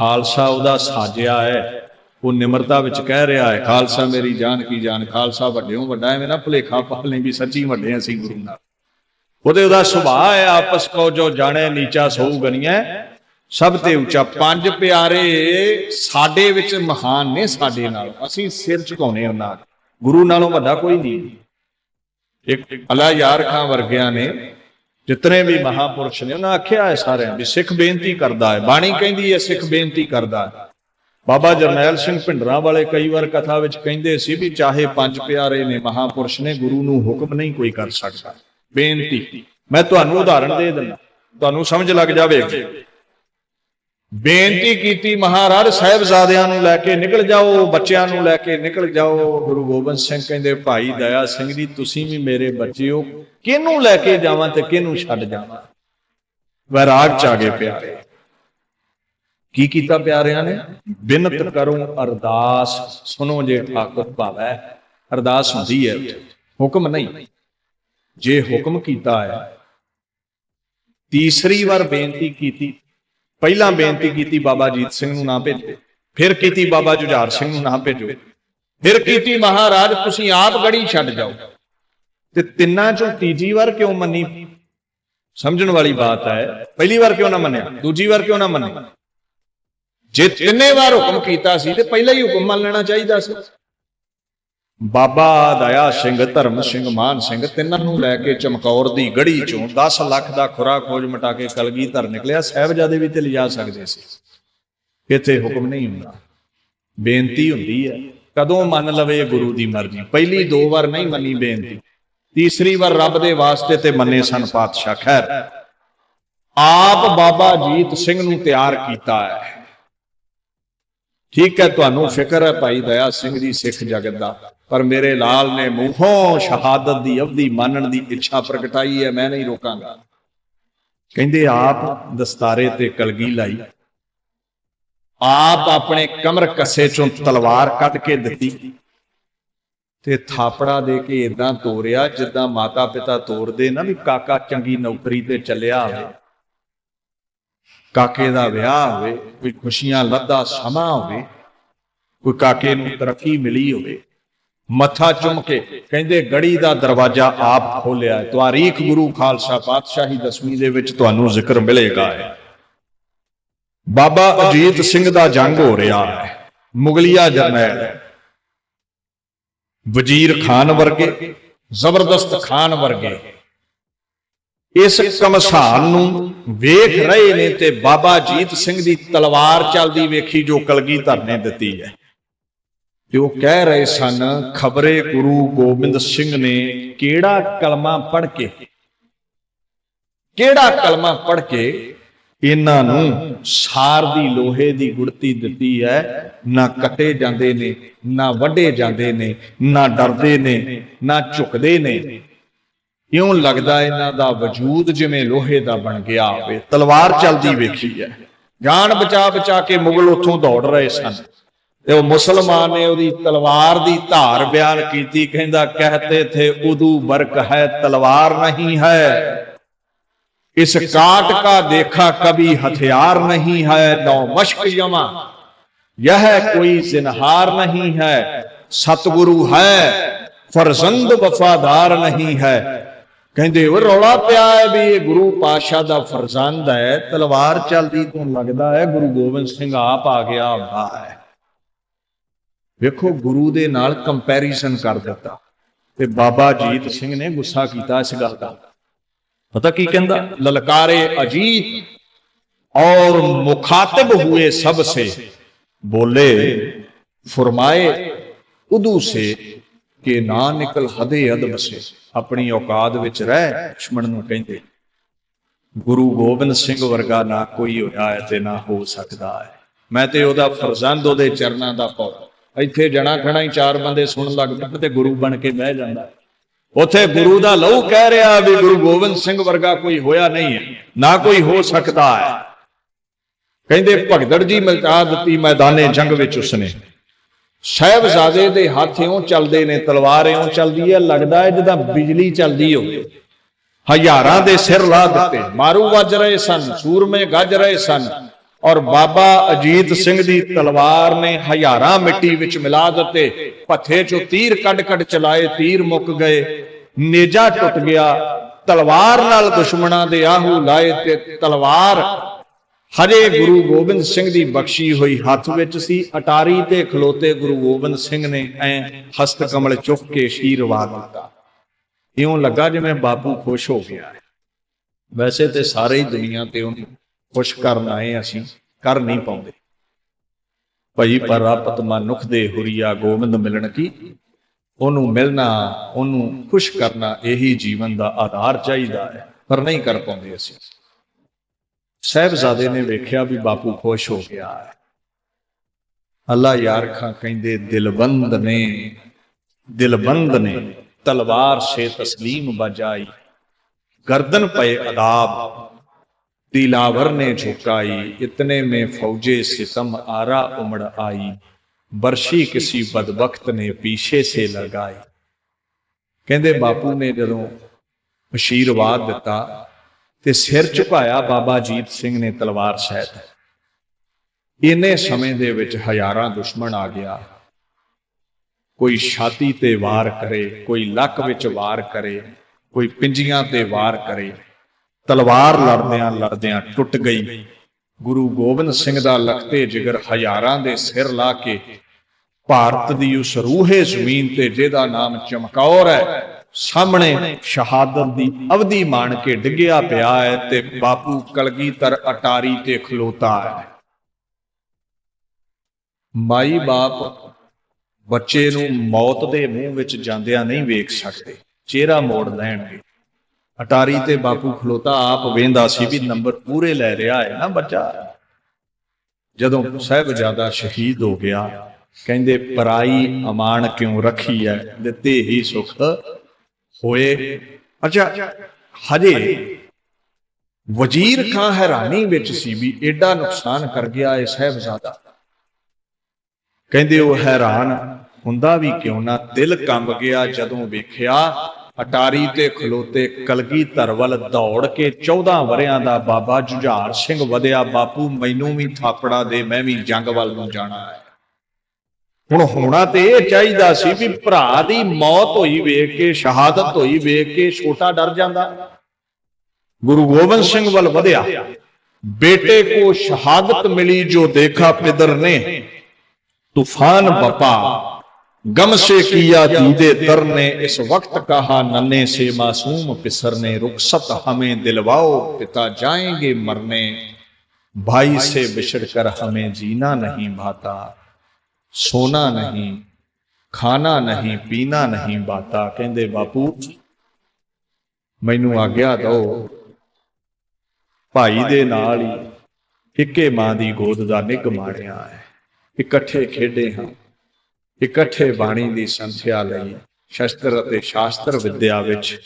ਖਾਲਸਾ ਉਹਦਾ ਸਾਜਿਆ ਹੈ। ਉਹ ਨਿਮਰਤਾ ਵਿੱਚ ਕਹਿ ਰਿਹਾ ਹੈ, ਖਾਲਸਾ ਮੇਰੀ ਜਾਨ ਕੀ ਜਾਨ, ਖਾਲਸਾ ਵੱਡਿਓਂ ਵੱਡਾ ਹੈ ਮੇਰਾ ਭੁਲੇਖਾ ਪਾ ਲਈ ਵੀ ਸੱਚੀ ਵੱਡੇ ਅਸੀਂ ਗੁਰੂ ਨਾਲ। ਉਹਦੇ ਉਹਦਾ ਸੁਭਾਅ ਹੈ, ਆਪਸ ਕੋ ਜੋ ਜਾਣੇ ਨੀਚਾ ਸੋਊ ਗਨੀਐ ਸਭ ਤੇ ਉੱਚਾ, ਪੰਜ ਪਿਆਰੇ ਸਾਡੇ ਵਿੱਚ ਮਹਾਨ ਨੇ ਸਾਡੇ ਨਾਲ। ਅਸੀਂ ਸਿਰ ਝੁਕਾਉਨੇ ਉਹਨਾਂ ਗੁਰੂ ਨਾਲੋਂ ਵੱਡਾ ਕੋਈ ਨਹੀਂ। ਇੱਕ ਅਲਾ ਯਾਰ ਖਾਂ ਵਰਗਿਆਂ ਨੇ ਜਿਤਨੇ ਵੀ ਮਹਾਪੁਰਸ਼ ਨੇ, ਉਹਨਾਂ ਆਖਿਆ ਹੈ ਸਾਰਿਆਂ ਵੀ ਸਿੱਖ ਬੇਨਤੀ ਕਰਦਾ ਹੈ, ਬਾਣੀ ਕਹਿੰਦੀ ਹੈ ਸਿੱਖ ਬੇਨਤੀ ਕਰਦਾ ਹੈ। ਬਾਬਾ ਜਰਨੈਲ ਸਿੰਘ ਭਿੰਡਰਾਂ ਵਾਲੇ ਕਈ ਵਾਰ ਕਥਾ ਵਿੱਚ ਕਹਿੰਦੇ ਸੀ ਵੀ ਚਾਹੇ ਪੰਜ ਪਿਆਰੇ ਨੇ, ਮਹਾਪੁਰਸ਼ ਨੇ, ਗੁਰੂ ਨੂੰ ਹੁਕਮ ਨਹੀਂ ਕੋਈ ਕਰ ਸਕਦਾ। ਬੇਨਤੀ। ਮੈਂ ਤੁਹਾਨੂੰ ਉਦਾਹਰਣ ਦੇ ਦਿੰਦਾ। ਤੁਹਾਨੂੰ ਸਮਝ ਲੱਗ ਜਾਵੇ ਬੇਨਤੀ ਕੀਤੀ ਮਹਾਰਾਜ ਸਾਹਿਬਜ਼ਾਦਿਆਂ ਨੂੰ ਲੈ ਕੇ ਨਿਕਲ ਜਾਓ, ਬੱਚਿਆਂ ਨੂੰ ਲੈ ਕੇ ਨਿਕਲ ਜਾਓ। ਗੁਰੂ ਗੋਬਿੰਦ ਸਿੰਘ ਕਹਿੰਦੇ, ਭਾਈ ਦਇਆ ਸਿੰਘ ਜੀ, ਤੁਸੀਂ ਵੀ ਮੇਰੇ ਬੱਚੇ ਹੋ। ਕਿਹਨੂੰ ਲੈ ਕੇ ਜਾਵਾਂ ਤੇ ਕਿਹਨੂੰ ਛੱਡ ਜਾਵਾਂ? ਵੈਰਾਗ ਚ ਆ ਗਏ ਪਿਆਰੇ। ਕੀ ਕੀਤਾ ਪਿਆਰਿਆਂ ਨੇ? ਬਿਨਤ ਕਰੋ ਅਰਦਾਸ। ਸੁਣੋ ਜੇ ਠਾਕੁਰ ਭਾਵੈ। ਅਰਦਾਸ ਹੁੰਦੀ ਹੈ ਹੁਕਮ ਨਹੀਂ। ਜੇ ਹੁਕਮ ਕੀਤਾ ਹੈ। ਤੀਸਰੀ ਵਾਰ ਬੇਨਤੀ ਕੀਤੀ। ਪਹਿਲਾਂ ਬੇਨਤੀ ਕੀਤੀ ਬਾਬਾ ਜੀਤ ਸਿੰਘ ਨੂੰ ਨਾ ਭੇਜੋ, ਫਿਰ ਕੀਤੀ ਬਾਬਾ ਜੁਝਾਰ ਸਿੰਘ ਨੂੰ ਨਾ ਭੇਜੋ, ਫਿਰ ਕੀਤੀ ਮਹਾਰਾਜ, ਤੁਸੀਂ ਆਪ ਗੜੀ ਛੱਡ ਜਾਓ। ਤੇ ਤਿੰਨਾਂ ਚੋਂ ਤੀਜੀ ਵਾਰ ਕਿਉਂ ਮੰਨੀ? ਸਮਝਣ ਵਾਲੀ ਬਾਤ ਹੈ, ਪਹਿਲੀ ਵਾਰ ਕਿਉਂ ਨਾ ਮੰਨਿਆ? ਦੂਜੀ ਵਾਰ ਕਿਉਂ ਨਾ ਮੰਨਿਆ ਜੇ ਤਿੰਨੇ ਵਾਰ ਹੁਕਮ ਕੀਤਾ ਸੀ, ਤੇ ਪਹਿਲਾਂ ਹੀ ਹੁਕਮ ਮੰਨ ਲੈਣਾ ਚਾਹੀਦਾ ਸੀ। ਬਾਬਾ ਦਇਆ ਸਿੰਘ, ਧਰਮ ਸਿੰਘ, ਮਾਨ ਸਿੰਘ, ਤਿੰਨਾਂ ਨੂੰ ਲੈ ਕੇ ਚਮਕੌਰ ਦੀ ਗੜੀ ਚੋਂ 10 ਲੱਖ ਦਾ ਖੁਰਾ ਖੋਜ ਮਟਾ ਕੇ ਕਲਗੀਧਰ ਨਿਕਲਿਆ। ਸਾਹਿਬਜ਼ਾਦੇ ਵੀ ਤੇ ਲਿਜਾ ਸਕਦੇ ਸੀ। ਇੱਥੇ ਹੁਕਮ ਨਹੀਂ ਹੁੰਦਾ। ਬੇਨਤੀ ਹੁੰਦੀ ਹੈ, ਕਦੋਂ ਮੰਨ ਲਵੇ ਗੁਰੂ ਦੀ ਮਰਜ਼ੀ। ਪਹਿਲੀ ਦੋ ਵਾਰ ਨਹੀਂ ਮੰਨੀ ਬੇਨਤੀ। ਤੀਸਰੀ ਵਾਰ ਰੱਬ ਦੇ ਵਾਸਤੇ ਤੇ ਮੰਨੇ ਸਨ ਪਾਤਸ਼ਾਹ। ਖੈਰ, ਆਪ ਬਾਬਾ ਜੀਤ ਸਿੰਘ ਨੂੰ ਤਿਆਰ ਕੀਤਾ ਹੈ। ਠੀਕ ਹੈ, ਤੁਹਾਨੂੰ ਫਿਕਰ ਹੈ ਭਾਈ ਦਇਆ ਸਿੰਘ ਜੀ ਸਿੱਖ ਜਗਤ ਦਾ। ਪਰ ਮੇਰੇ ਲਾਲ ਨੇ ਮੂੰਹੋਂ ਸ਼ਹਾਦਤ ਦੀ ਅਵਧੀ ਮੰਨਣ ਦੀ ਇੱਛਾ ਪ੍ਰਗਟਾਈ ਹੈ, ਮੈਂ ਨਹੀਂ ਰੋਕਾਂਗਾ। ਕਹਿੰਦੇ ਆਪ ਦਸਤਾਰੇ ਤੇ ਕਲਗੀ ਲਾਈ। ਆਪ ਆਪਣੇ ਕਮਰ ਕੱਸੇ ਚੋਂ ਤਲਵਾਰ ਕੱਢ ਕੇ ਦਿੱਤੀ। ਤੇ ਥਾਪੜਾ ਦੇ ਕੇ ਇਦਾਂ ਤੋਰਿਆ, ਜਿੱਦਾਂ ਮਾਤਾ ਪਿਤਾ ਤੋਰਦੇ ਨਾ ਵੀ ਕਾਕਾ ਚੰਗੀ ਨੌਕਰੀ ਤੇ ਚੱਲਿਆ ਹੋਵੇ। ਕਾਕੇ ਦਾ ਵਿਆਹ ਹੋਵੇ, ਕੋਈ ਖੁਸ਼ੀਆਂ, ਲੱਦਾ ਸਮਾਂ ਹੋਵੇ, ਕੋਈ ਕਾਕੇ ਨੂੰ ਤਰੱਕੀ ਮਿਲੀ ਹੋਵੇ। ਮੱਥਾ ਚੁੰਮ ਕੇ ਕਹਿੰਦੇ, ਗੜੀ ਦਾ ਦਰਵਾਜ਼ਾ ਆਪ ਖੋਲਿਆ ਤਵਾਰੀਖ ਗੁਰੂ ਖਾਲਸਾ ਪਾਤਸ਼ਾਹੀ ਦਸਵੀਂ ਦੇ ਵਿੱਚ ਤੁਹਾਨੂੰ ਜ਼ਿਕਰ ਮਿਲੇਗਾ ਹੈ। ਬਾਬਾ ਅਜੀਤ ਸਿੰਘ ਦਾ ਜੰਗ ਹੋ ਰਿਹਾ ਹੈ। ਮੁਗਲਿਆ ਜਰਨੈਲ ਵਜ਼ੀਰ ਖਾਨ ਵਰਗੇ, ਜ਼ਬਰਦਸਤ ਖਾਨ ਵਰਗੇ। ਇਸ ਕਮਸਾਨ ਨੂੰ ਵੇਖ ਰਹੇ ਨੇ ਤੇ ਬਾਬਾ ਜੀਤ ਸਿੰਘ ਦੀ ਤਲਵਾਰ ਚੱਲਦੀ ਵੇਖੀ ਜੋ ਕਲਗੀਧਰ ਨੇ ਦਿੱਤੀ ਹੈ। ਤੇ ਉਹ ਕਹਿ ਰਹੇ ਸਨ, ਖਬਰੇ ਗੁਰੂ ਗੋਬਿੰਦ ਸਿੰਘ ਨੇ ਕਿਹੜਾ ਕਲਮਾ ਪੜ੍ਹ ਕੇ? ਕਿਹੜਾ ਕਲਮਾ ਪੜ੍ਹ ਕੇ ਇਹਨਾਂ ਨੂੰ ਸਾਰ ਦੀ ਲੋਹੇ ਦੀ ਗੁੜਤੀ ਦਿੱਤੀ ਹੈ? ਨਾ ਕੱਟੇ ਜਾਂਦੇ ਨੇ, ਨਾ ਵੱਢੇ ਜਾਂਦੇ ਨੇ, ਨਾ ਡਰਦੇ ਨੇ, ਨਾ ਝੁਕਦੇ ਨੇ। ਇਉਂ ਲੱਗਦਾ ਇਹਨਾਂ ਦਾ ਵਜੂਦ ਜਿਵੇਂ ਲੋਹੇ ਦਾ ਬਣ ਗਿਆ ਹੋਵੇ। ਤਲਵਾਰ ਚੱਲਦੀ ਵੇਖੀ ਹੈ। ਜਾਨ ਬਚਾ ਬਚਾ ਕੇ ਮੁਗਲ ਉੱਥੋਂ ਦੌੜ ਰਹੇ ਸਨ। ਤੇ ਉਹ ਮੁਸਲਮਾਨ ਨੇ ਉਹਦੀ ਤਲਵਾਰ ਦੀ ਧਾਰ ਬਿਆਨ ਕੀਤੀ ਕਹਿੰਦਾ ਕਹਤੇ ਥੇ ਉਦੂ ਬਰਕ ਹੈ ਤਲਵਾਰ ਨਹੀਂ ਹੈ इस काट का देखा कभी हथियार नहीं है नौ मश्क यमा यह कोई जिनहार नहीं है सतगुरु है फरजंद वफादार नहीं है ਕਹਿੰਦੇ ਉਹ ਰੌਲਾ ਪਿਆ ਹੈ ਵੀ ਇਹ ਗੁਰੂ ਪਾਤਸ਼ਾਹ ਦਾ ਫਰਜ਼ੰਦ ਹੈ ਤਲਵਾਰ ਚੱਲਦੀ ਤੋਂ ਲੱਗਦਾ ਹੈ ਗੁਰੂ ਗੋਬਿੰਦ ਸਿੰਘ ਆਪ ਆ ਗਿਆ ਹੁੰਦਾ ਹੈ ਵੇਖੋ, ਗੁਰੂ ਦੇ ਨਾਲ ਕੰਪੈਰੀਸ਼ਨ ਕਰ ਦਿੱਤਾ ਤੇ ਬਾਬਾ ਜੀਤ ਸਿੰਘ ਨੇ ਗੁੱਸਾ ਕੀਤਾ ਇਸ ਗੱਲ ਦਾ। ਪਤਾ ਕੀ ਕਹਿੰਦਾ? ਲਲਕਾਰੇ ਅਜੀਤ ਔਰ ਮੁਖਾਤਬ ਹੋਏ ਸਭ ਸੇ ਬੋਲੇ, ਫਰਮਾਏ ਉਦੂ ਸੇ ਕਿ ਨਾ ਨਿਕਲ ਹਦੇ ਅਦਬ ਸੇ ਆਪਣੀ ਔਕਾਦ ਵਿੱਚ ਰਹਿ ਲక్ష్మణ ਨੂੰ ਕਹਿੰਦੇ, ਗੁਰੂ ਗੋਬਿੰਦ ਸਿੰਘ ਵਰਗਾ ਨਾ ਕੋਈ ਹੋਇਆ ਹੈ ਤੇ ਨਾ ਹੋ ਸਕਦਾ ਹੈ। ਮੈਂ ਤੇ ਉਹਦਾ ਫਰਜ਼ੰਦ, ਉਹਦੇ ਚਰਨਾਂ ਦਾ ਪੌਦਾ। ਇੱਥੇ ਜਣਾ ਖਣਾ ਹੀ ਚਾਰ ਬੰਦੇ ਸੁਣਨ ਲੱਗ ਪਏ। ਤੇ ਗੁਰੂ ਬਣ ਕੇ ਬਹਿ ਜਾਂਦਾ। ਉਥੇ ਗੁਰੂ ਦਾ ਲਹੂ ਕਹਿ ਰਿਹਾ ਵੀ ਗੁਰੂ ਗੋਬਿੰਦ ਸਿੰਘ ਵਰਗਾ ਕੋਈ ਹੋਇਆ ਨਹੀਂ ਹੈ ਨਾ ਕੋਈ ਹੋ ਸਕਦਾ ਹੈ। ਕਹਿੰਦੇ ਭਗਦੜ ਜੀ ਮਿਲਟਾ ਦਿੱਤੀ ਮੈਦਾਨੇ ਜੰਗ ਵਿੱਚ ਉਸਨੇ। ਸਹਿਬਜ਼ਾਦੇ ਦੇ ਹੱਥ ਇਉਂ ਚੱਲਦੇ ਨੇ ਤਲਵਾਰ ਇਉਂ ਚੱਲਦੀ ਹੈ ਲੱਗਦਾ ਹੈ ਜਿੱਦਾਂ ਬਿਜਲੀ ਚੱਲਦੀ ਹੋਵੇ। ਹਜ਼ਾਰਾਂ ਦੇ ਸਿਰ ਲਾ ਦਿੱਤੇ ਮਾਰੂ ਵੱਜ ਰਹੇ ਸਨ ਸੂਰਮੇ ਗੱਜ ਰਹੇ ਸਨ। ਔਰ ਬਾਬਾ ਅਜੀਤ ਸਿੰਘ ਦੀ ਤਲਵਾਰ ਨੇ ਹਜ਼ਾਰਾਂ ਮਿੱਟੀ ਵਿੱਚ ਮਿਲਾ ਦਿੱਤੇ। ਪੱਥੇ ਚੋਂ ਤੀਰ ਕੱਢ ਕੱਢ ਚਲਾਏ, ਤੀਰ ਮੁੱਕ ਗਏ। ਨੇਜਾ ਟੁੱਟ ਗਿਆ। ਤਲਵਾਰ ਨਾਲ ਦੁਸ਼ਮਣਾਂ ਦੇ ਆਹੂ ਲਾਏ ਤੇ ਤਲਵਾਰ। ਹਜੇ ਗੁਰੂ ਗੋਬਿੰਦ ਸਿੰਘ ਦੀ ਬਖਸ਼ੀ ਹੋਈ ਹੱਥ ਵਿੱਚ ਸੀ। ਅਟਾਰੀ ਤੇ ਖਲੋਤੇ ਗੁਰੂ ਗੋਬਿੰਦ ਸਿੰਘ ਨੇ ਐ ਹਸਤ ਕਮਲ ਚੁੱਕ ਕੇ ਅਸ਼ੀਰਵਾਦ ਦਿੱਤਾ। ਇਉਂ ਲੱਗਾ ਜਿਵੇਂ ਬਾਪੂ ਖੁਸ਼ ਹੋ ਗਿਆ। ਵੈਸੇ ਤੇ ਸਾਰੇ ਹੀ ਦੁਨੀਆ ਤੇ ਉਹਨੂੰ ਖੁਸ਼ ਕਰਨ ਆਏ ਅਸੀਂ, ਕਰ ਨਹੀਂ ਪਾਉਂਦੇ। ਭਈ, ਪਰ ਆਪਤ ਮਨੁੱਖ ਦੇ ਹੁਰੀਆ ਗੋਬਿੰਦ ਮਿਲਣ ਕੀ? ਉਹਨੂੰ ਮਿਲਣਾ, ਉਹਨੂੰ ਖੁਸ਼ ਕਰਨਾ ਇਹੀ ਜੀਵਨ ਦਾ ਆਧਾਰ ਚਾਹੀਦਾ ਹੈ, ਪਰ ਨਹੀਂ ਕਰ ਪਾਉਂਦੇ ਅਸੀਂ। ਸਹਿਬਜ਼ਾਦੇ ਨੇ ਵੇਖਿਆ ਵੀ ਬਾਪੂ ਖੁਸ਼ ਹੋ ਗਿਆ ਹੈ। ਅੱਲਾ ਯਾਰ ਖਾਂ ਕਹਿੰਦੇ, ਦਿਲਬੰਦ ਨੇ ਦਿਲਬੰਦ ਨੇ, ਤਲਵਾਰ ਸੇ ਤਸਲੀਮ ਬਜਾਈ। ਗਰਦਨ ਪਏ ਅਦਾਬ दिलावर ने झुकाई इतने में फौजे सितम आरा उमड़ आई बरशी किसी बदबख्त ने पीछे से लगाई ਕਹਿੰਦੇ ਬਾਪੂ ਨੇ ਜਦੋਂ ਅਸ਼ੀਰਵਾਦ ਦਿੱਤਾ ਤੇ ਸਿਰ ਝੁਕਾਇਆ ਬਾਬਾ ਜੀਤ ਸਿੰਘ ਨੇ ਤਲਵਾਰ ਸਹਿਤ ਇੰਨੇ ਸਮੇਂ ਦੇ ਵਿੱਚ ਹਜ਼ਾਰਾਂ ਦੁਸ਼ਮਣ ਆ ਗਿਆ ਕੋਈ ਛਾਤੀ ਤੇ ਵਾਰ ਕਰੇ ਕੋਈ ਲੱਕ ਵਿੱਚ ਵਾਰ ਕਰੇ ਕੋਈ ਪਿੰਜੀਆਂ ਤੇ ਵਾਰ ਕਰੇ ਤਲਵਾਰ ਲੜਦਿਆਂ ਲੜਦਿਆਂ ਟੁੱਟ ਗਈ। ਗੁਰੂ ਗੋਬਿੰਦ ਸਿੰਘ ਦਾ ਲਖਤੇ ਜਿਗਰ ਹਜ਼ਾਰਾਂ ਦੇ ਸਿਰ ਲਾ ਕੇ ਭਾਰਤ ਦੀ ਉਸ ਰੂਹੇ ਜ਼ਮੀਨ ਤੇ ਜਿਹਦਾ ਨਾਮ ਚਮਕੌਰ ਹੈ, ਸਾਹਮਣੇ ਸ਼ਹਾਦਤ ਦੀ ਅਵਧੀ ਮਾਣ ਕੇ ਡਿੱਗਿਆ ਪਿਆ ਹੈ ਤੇ ਬਾਪੂ ਕਲਗੀਧਰ ਅਟਾਰੀ ਤੇ ਖਲੋਤਾ ਹੈ। ਮਾਈ ਬਾਪ ਬੱਚੇ ਨੂੰ ਮੌਤ ਦੇ ਮੂੰਹ ਵਿੱਚ ਜਾਂਦਿਆਂ ਨਹੀਂ ਵੇਖ ਸਕਦੇ, ਚਿਹਰਾ ਮੋੜ ਲੈਣਗੇ। ਅਟਾਰੀ ਤੇ ਬਾਪੂ ਖਲੋਤਾ, ਆਪ ਵੇਂਦਾ ਸੀ ਵੀ ਨੰਬਰ ਪੂਰੇ ਲੈ ਰਿਹਾ ਹੈ ਨਾ ਬੱਚਾ। ਜਦੋਂ ਸਾਹਿਬਜ਼ਾਦਾ ਸ਼ਹੀਦ ਹੋ ਗਿਆ, ਕਹਿੰਦੇ, ਪਰਾਈ ਅਮਾਨ ਕਿਉਂ ਰੱਖੀ ਹੈ ਦਿੱਤੇ ਹੀ ਸੁਖ ਹੋਏ। ਅੱਛਾ, ਹਜੇ ਵਜ਼ੀਰ ਖਾਂ ਹੈਰਾਨੀ ਵਿੱਚ ਸੀ ਵੀ ਐਡਾ ਨੁਕਸਾਨ ਕਰ ਗਿਆ ਇਹ ਸਾਹਿਬਜ਼ਾਦਾ। ਕਹਿੰਦੇ, ਉਹ ਹੈਰਾਨ ਹੁੰਦਾ ਵੀ ਕਿਉਂ ਨਾ ਦਿਲ ਕੰਬ ਗਿਆ ਜਦੋਂ ਵੇਖਿਆ ਅਟਾਰੀ ਤੇ ਖਲੋਤੇ ਕਲਗੀ ਧਰਵਲ ਦੌੜ ਕੇ 14 ਵਰਿਆਂ ਦਾ ਬਾਬਾ ਜੁਝਾਰ ਸਿੰਘ ਵਧਿਆ, ਬਾਪੂ, ਮੈਨੂੰ ਵੀ ਥਾਪੜਾ ਦੇ, ਮੈਂ ਵੀ ਜੰਗ ਵੱਲ ਨੂੰ ਜਾਣਾ ਹੈ। ਹੁਣ ਹੋਣਾ ਤੇ ਇਹ ਚਾਹੀਦਾ ਸੀ ਵੀ ਭਰਾ ਦੀ ਮੌਤ ਹੋਈ ਵੇਖ ਕੇ, ਸ਼ਹਾਦਤ ਹੋਈ ਵੇਖ ਕੇ, ਛੋਟਾ ਡਰ ਜਾਂਦਾ। ਗੁਰੂ ਗੋਬਿੰਦ ਸਿੰਘ ਵੱਲ ਵਧਿਆ, ਬੇਟੇ ਕੋ ਸ਼ਹਾਦਤ ਮਿਲੀ ਜੋ ਦੇਖਾ ਪਿਦਰ ਨੇ, ਤੂਫਾਨ ਬਪਾ गम से किया दीदे तर ने इस वक्त कहा नन्हे से मासूम पिसर ने रुखसत हमें दिलवाओ पिता जाएंगे मरने भाई से बिछड़ कर हमें जीना नहीं भाता सोना नहीं ਖਾਣਾ ਨਹੀਂ ਪੀਣਾ ਨਹੀਂ ਬਾਤਾ ਕਹਿੰਦੇ ਬਾਪੂ ਮੈਨੂੰ ਆਗਿਆ ਦਿਓ ਭਾਈ ਦੇ ਨਾਲ ਹੀ ਇੱਕੇ ਮਾਂ ਦੀ ਗੋਦ ਦਾ ਨਿੱਘ ਮਾਣਿਆ ਹੈ ਇਕੱਠੇ ਖੇਡੇ ਹਾਂ ਇਕੱਠੇ ਬਾਣੀ ਦੀ ਸੰਥਿਆ ਲਈ ਸ਼ਸਤਰ ਅਤੇ ਸ਼ਾਸਤਰ ਵਿਦਿਆ ਵਿੱਚ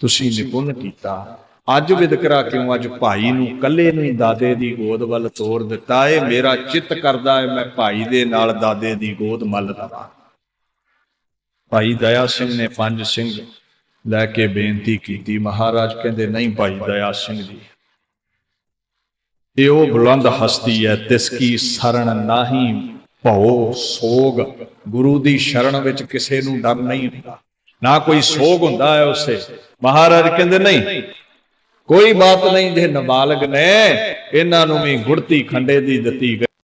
ਤੁਸੀਂ ਨਿਪੁੰਨ ਕੀਤਾ। ਅੱਜ ਵਿਦਕਰਾ ਕਿਉਂ? ਅੱਜ ਭਾਈ ਨੂੰ ਕੱਲੇ ਨੂੰ ਹੀ ਦਾਦੇ ਦੀ ਗੋਦ ਵੱਲ ਤੋਰ ਦਿੱਤਾ ਏ। ਮੇਰਾ ਚਿੱਤ ਕਰਦਾ ਏ, ਮੈਂ ਭਾਈ ਦੇ ਨਾਲ ਦਾਦੇ ਦੀ ਗੋਦ ਮੱਲ ਲਵਾਂ। ਭਾਈ ਦਇਆ ਸਿੰਘ ਨੇ ਪੰਜ ਸਿੰਘ ਲੈ ਕੇ ਬੇਨਤੀ ਕੀਤੀ। ਮਹਾਰਾਜ ਕਹਿੰਦੇ, ਨਹੀਂ ਭਾਈ, ਦਇਆ ਸਿੰਘ ਜੀ ਇਹ ਉਹ ਬੁਲੰਦ ਹਸਤੀ ਹੈ ਤਿਸ ਕੀ ਸਰਣ ਨਾਹੀ ਭਉ ਸੋਗ। ਗੁਰੂ ਦੀ ਸ਼ਰਨ ਵਿੱਚ ਕਿਸੇ ਨੂੰ ਡਰ ਨਹੀਂ ਹੁੰਦਾ। ਨਾ ਕੋਈ ਸੋਗ ਹੁੰਦਾ ਹੈ ਉਸੇ। ਮਹਾਰਾਜ ਕਹਿੰਦੇ, ਨਹੀਂ, ਕੋਈ ਬਾਤ ਨਹੀਂ, ਜੇ ਨਾਬਾਲਗ ਨੇ, ਇਹਨਾਂ ਨੂੰ ਵੀ ਗੁੜਤੀ ਖੰਡੇ ਦੀ ਦਿੱਤੀ ਗਈ।